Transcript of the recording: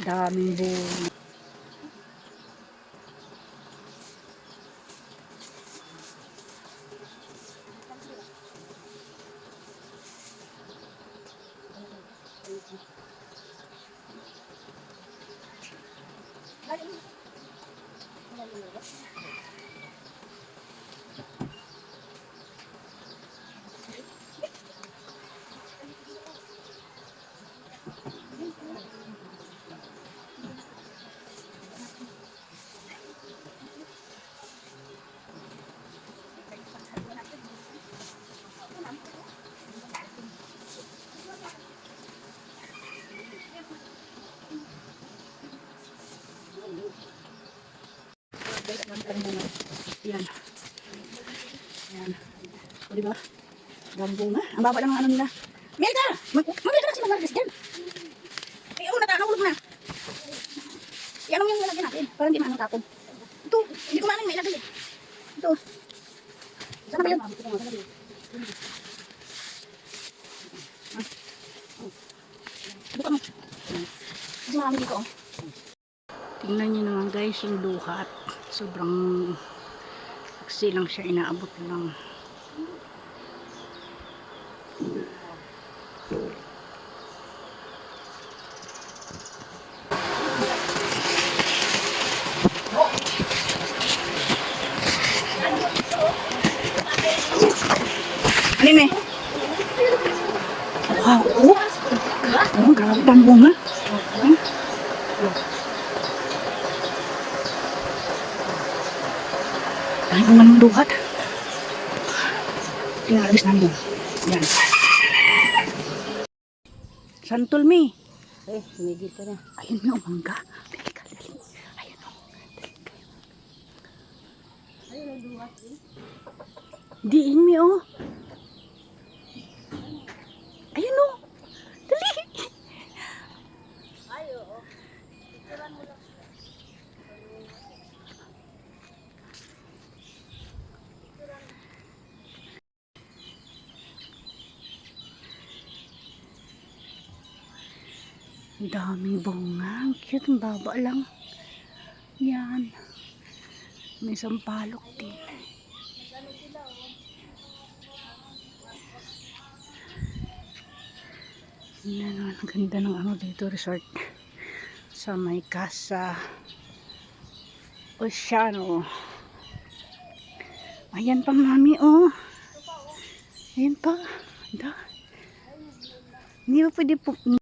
Daming bunga. Yan. Yan. O, diba? Daming bunga. Ang baba ng ano nila. Melka! Mag Mamili ka na si Magmargas dyan. Ay, oo, natahawag na. Yan yung nilagyan natin. Para hindi maanong tapon. Ito, hindi ko maanong may ilagay. eh. Ito. Saan na ba yun? Buka mo. Kasi marami dito, oh. Tingnan niyo naman guys yung duhat. Sobrang aksi lang siya inaabot lang. Ano eh? Wow, oh. Oh, grabe ang bunga. Ay, bunga ng duhat. Tinalabis ng bunga. Yan. Santol mi. Eh, may dito na. Ayun mi, umangga. Dali ka, dali. Ayun o. Dali kayo. Diin mi oh. Daming bunga. Ang cute. Ang baba lang. Yan. May sampalok din. Yan. Ang ganda ng ano dito. Resort. Sa may casa. Oceano. Ayan pa mami oh. Ayan pa. Da. Hindi ba pwede po